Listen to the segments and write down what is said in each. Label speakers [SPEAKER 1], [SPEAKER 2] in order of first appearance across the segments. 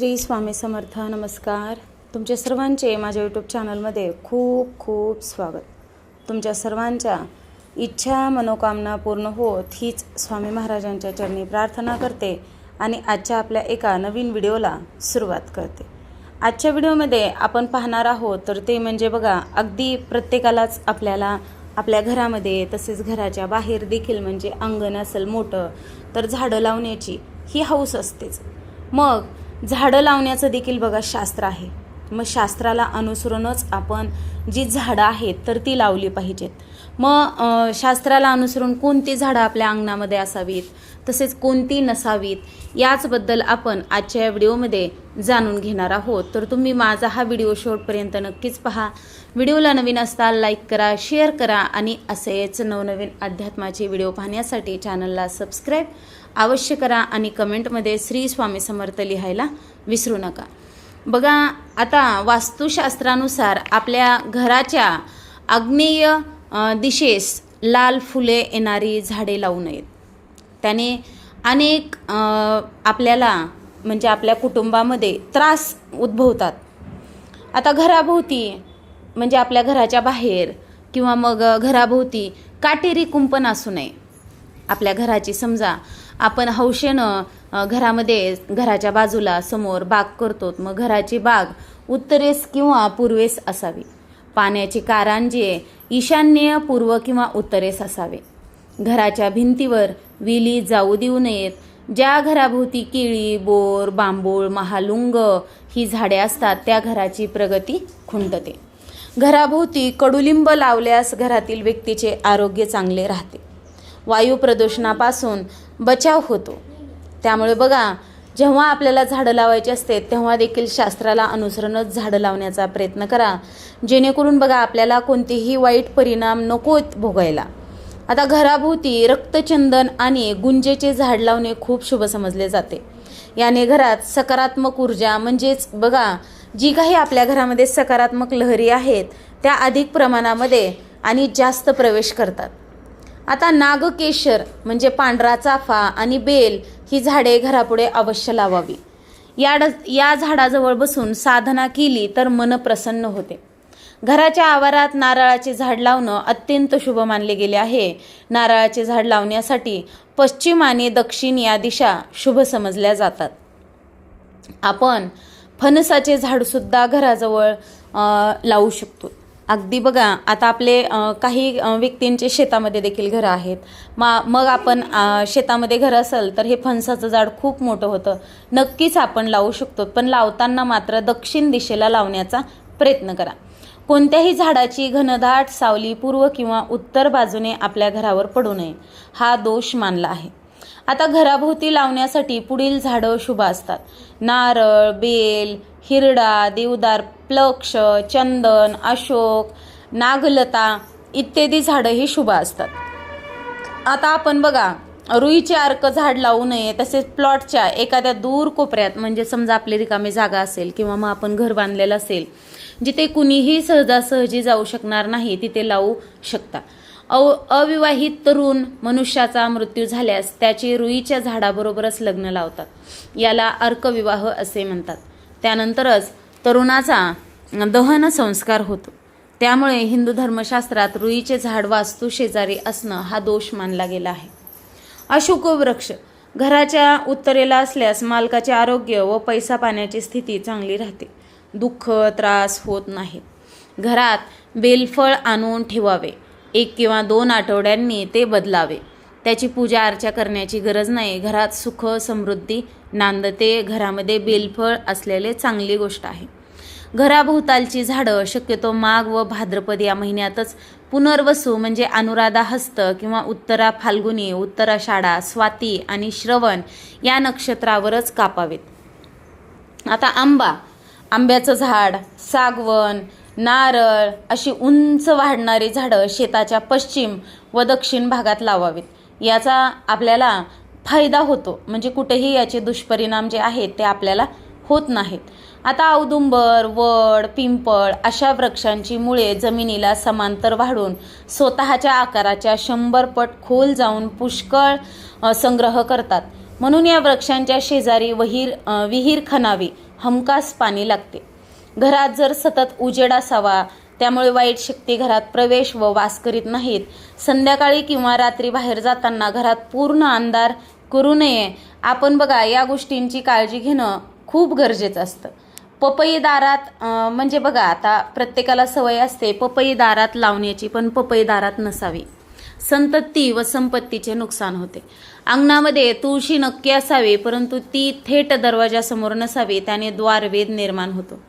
[SPEAKER 1] श्री स्वामी समर्थ नमस्कार. तुमच्या सर्वांचे माझ्या यूट्यूब चॅनलमध्ये खूप खूप स्वागत. तुमच्या सर्वांच्या इच्छा मनोकामना पूर्ण होत हीच स्वामी महाराजांच्या चरणी प्रार्थना करते आणि आजच्या आपल्या एका नवीन व्हिडिओला सुरुवात करते. आजच्या व्हिडिओमध्ये आपण पाहणार आहोत तर ते म्हणजे बघा अगदी प्रत्येकालाच आपल्याला आपल्या घरामध्ये तसेच घराच्या बाहेर देखील म्हणजे अंगण असेल मोठं तर झाडं लावण्याची ही हौस असतेच. मग झाडं लावण्याचं देखील बघा शास्त्र आहे. मग शास्त्राला अनुसरूनच आपण जी झाडं आहेत तर ती लावली पाहिजेत. मग शास्त्राला अनुसरून कोणती झाडं आपल्या अंगणामध्ये असावीत तसेच कोणती नसावीत याचबद्दल आपण आजच्या या व्हिडिओमध्ये जाणून घेणार आहोत. तर तुम्ही माझा हा व्हिडिओ शेवटपर्यंत नक्कीच पहा. व्हिडिओला नवीन असताल लाईक करा शेअर करा आणि असेच नवनवीन अध्यात्माचे व्हिडिओ पाहण्यासाठी चॅनलला सबस्क्राईब अवश्य करा आणि कमेंटमध्ये श्री स्वामी समर्थ लिहायला विसरू नका. बघा आता वास्तुशास्त्रानुसार आपल्या घराच्या आग्नेय दिशेस लाल फुले येणारी झाडे लावू नयेत. त्याने अनेक आपल्याला म्हणजे आपल्या कुटुंबामध्ये त्रास उद्भवतात. आता घराभोवती म्हणजे आपल्या घराच्या बाहेर किंवा मग घराभोवती काटेरी कुंपण असू नये. आपल्या घराची समजा आपण हौशेनं घरामध्ये घराच्या बाजूला समोर बाग करतो मग घराची बाग उत्तरेस किंवा पूर्वेस असावी. पाण्याची कारंजे ईशान्य पूर्व किंवा उत्तरेस असावे. घराच्या भिंतीवर विली जाऊ देऊ नयेत. ज्या घराभोवती केळी बोर बांबूळ महालुंग ही झाडे असतात त्या घराची प्रगती खुंटते. घराभोवती कडुलिंब लावल्यास घरातील व्यक्तीचे आरोग्य चांगले राहते. वायू प्रदूषणापासून बचाव होतो. त्यामुळे बघा जेव्हा आपल्याला झाडं लावायची असते तेव्हा देखील शास्त्राला अनुसरूनच झाडं लावण्याचा प्रयत्न करा. जेणेकरून बघा आपल्याला कोणतेही वाईट परिणाम नकोत भोगायला. आता घराभोवती रक्तचंदन आणि गुंजेचे झाड लावणे खूप शुभ समजले जाते. याने घरात सकारात्मक ऊर्जा म्हणजेच बघा जी काही आपल्या घरामध्ये सकारात्मक लहरी आहेत त्या अधिक प्रमाणामध्ये आणि जास्त प्रवेश करतात. आता नागकेशर म्हणजे पांढरा चाफा आणि बेल ही झाडे घरापुढे अवश्य लावावी. या ड- या झाडाजवळ बसून साधना केली तर मन प्रसन्न होते. घराच्या आवारात नारळाचे झाड लावणं अत्यंत शुभ मानले गेले आहे. नारळाचे झाड लावण्यासाठी पश्चिम आणि दक्षिण या दिशा शुभ समजल्या जातात. आपण फणसाचे झाडसुद्धा घराजवळ लावू शकतो. अगदी बघा आता आपले काही व्यक्तींचे शेतामध्ये देखील घरं आहेत. मा मग आपण शेतामध्ये घर असेल तर हे फणसाचं झाड खूप मोठं होतं. नक्कीच आपण लावू शकतो पण लावताना मात्र दक्षिण दिशेला लावण्याचा प्रयत्न करा. कोणत्याही झाडाची घनदाट सावली पूर्व किंवा उत्तर बाजूने आपल्या घरावर पडू नये. हा दोष मानला आहे. आता घराभोवती लावण्यासाठी पुढील झाडं शुभ असतात. नारळ बेल हिरडा देवदार प्लक्ष चंदन अशोक नागलता इत्यादी झाडं ही शुभ असतात. आता आपण बघा रुईचे अर्क झाड लावू नये तसेच प्लॉटच्या एखाद्या दूर कोपऱ्यात म्हणजे समजा आपली रिकामी जागा असेल किंवा मग आपण घर बांधलेलं असेल जिथे कुणीही सहजासहजी जाऊ शकणार नाही तिथे लावू शकता. अव अविवाहित तरुण मनुष्याचा मृत्यू झाल्यास त्याची रुईच्या झाडाबरोबरच लग्न लावतात. याला अर्कविवाह असे म्हणतात. त्यानंतरच तरुणाचा दहन संस्कार होतो. त्यामुळे हिंदू धर्मशास्त्रात रुईचे झाड वास्तू शेजारी असणं हा दोष मानला गेला आहे. अशोक वृक्ष घराच्या उत्तरेला असल्यास मालकाचे आरोग्य व पैसा पाण्याची स्थिती चांगली राहते. दुःख त्रास होत नाहीत घरात बेलफळ आणून ठेवावे. एक किंवा दोन आठवड्यांनी ते बदलावे. त्याची पूजा अर्चा करण्याची गरज नाही. घरात सुख समृद्धी नांदते घरामध्ये बेलफळ असलेले चांगली गोष्ट आहे. घराभोवतालची झाडं शक्यतो माघ व भाद्रपद या महिन्यातच पुनर्वसू म्हणजे अनुराधा हस्त किंवा उत्तरा फाल्गुनी उत्तराषाढा स्वाती आणि श्रवण या नक्षत्रावरच कापावेत. आता आंबा. आंब्याचं झाड सागवण नारळ अशी उंच वाढणारी झाडं शेताच्या पश्चिम व दक्षिण भागात लावावीत. याचा आपल्याला फायदा होतो. म्हणजे कुठेही याचे दुष्परिणाम जे आहेत ते आपल्याला होत नाहीत. आता औदुंबर वड पिंपळ अशा वृक्षांची मुळे जमिनीला समांतर वाढून स्वतःच्या आकाराच्या शंभर पट खोल जाऊन पुष्कळ संग्रह करतात. म्हणून या वृक्षांच्या शेजारी वहीर विहीर खणावी हमखास पाणी लागते. घरात जर सतत उजेड असावा त्यामुळे वाईट शक्ती घरात प्रवेश व वास करीत नाहीत. संध्याकाळी किंवा रात्री बाहेर जाताना घरात पूर्ण अंधार करू नये. आपण बघा या गोष्टींची काळजी घेणं खूप गरजेचं असतं. पपई दारात म्हणजे बघा आता प्रत्येकाला सवय असते पपई दारात लावण्याची पण पपई दारात नसावी. संतती व संपत्तीचे नुकसान होते. अंगणामध्ये तुळशी नक्की असावी परंतु ती थेट दरवाजासमोर नसावी त्याने द्वारवेद निर्माण होतो.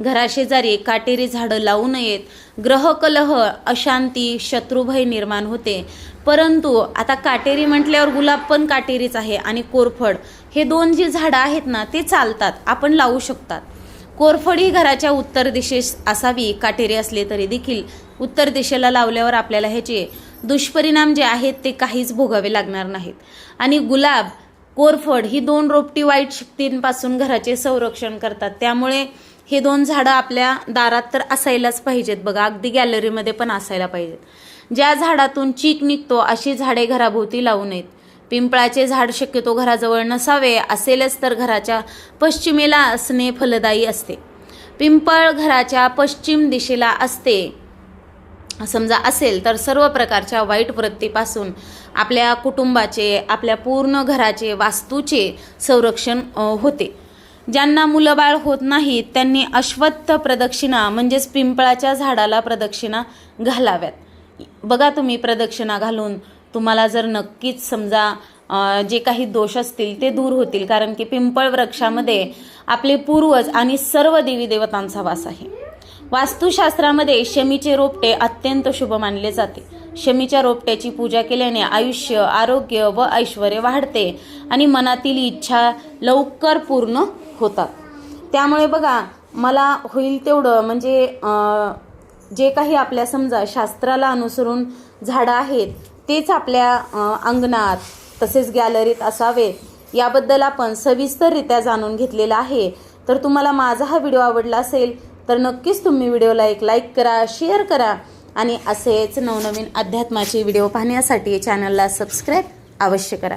[SPEAKER 1] घराशेजारी काटेरी झाडं लावू नयेत. ग्रहकलह अशांती शत्रुभय निर्माण होते. परंतु आता काटेरी म्हटल्यावर गुलाब पण काटेरीच आहे आणि कोरफड. हे दोन जी झाडं आहेत ना ते चालतात. आपण लावू शकतात. कोरफड ही घराच्या उत्तर दिशेस असावी काटेरी असले तरी देखील. उत्तर दिशेला लावल्यावर आपल्याला ह्याचे दुष्परिणाम जे आहेत ते काहीच भोगावे लागणार नाहीत. आणि गुलाब कोरफड ही दोन रोपटी वाईट शक्तींपासून घराचे संरक्षण करतात. त्यामुळे हे दोन झाडं आपल्या दारात तर असायलाच पाहिजेत बघा. अगदी गॅलरीमध्ये पण असायला पाहिजेत. ज्या झाडातून चीक निघतो अशी झाडे घराभोवती लावू नयेत. पिंपळाचे झाड शक्यतो घराजवळ नसावे असेलच तर घराच्या पश्चिमेला असणे फलदायी असते. पिंपळ घराच्या पश्चिम दिशेला असते. समजा असेल तर सर्व प्रकारच्या वाईट वृत्तीपासून आपल्या कुटुंबाचे आपल्या पूर्ण घराचे वास्तूचे संरक्षण होते. ज्यांना मुलंबाळ होत नाहीत त्यांनी अश्वत्थ प्रदक्षिणा म्हणजेच पिंपळाच्या झाडाला प्रदक्षिणा घालाव्यात. बघा तुम्ही प्रदक्षिणा घालून. तुम्हाला जर नक्कीच समजा जे काही दोष असतील ते दूर होतील कारण की पिंपळ वृक्षामध्ये आपले पूर्वज आणि सर्व देवी देवतांचा वास आहे. वास्तुशास्त्रामध्ये शमीचे रोपटे अत्यंत शुभ मानले जाते. शमीच्या रोपट्याची पूजा केल्याने आयुष्य आरोग्य व ऐश्वर वाढते आणि मनातील इच्छा लवकर पूर्ण होतात. त्यामुळे बघा मला होईल तेवढं म्हणजे जे काही आपल्या समजा शास्त्राला अनुसरून झाडं आहेत तेच आपल्या अंगणात तसेच गॅलरीत असावेत याबद्दल आपण सविस्तररित्या जाणून घेतलेलं आहे. तर तुम्हाला माझा हा व्हिडिओ आवडला असेल तर नक्कीच तुम्ही व्हिडिओला एक लाईक करा शेअर करा आणि असेच नवनवीन अध्यात्माचे व्हिडिओ पाहण्यासाठी चॅनलला सबस्क्राईब अवश्य करा.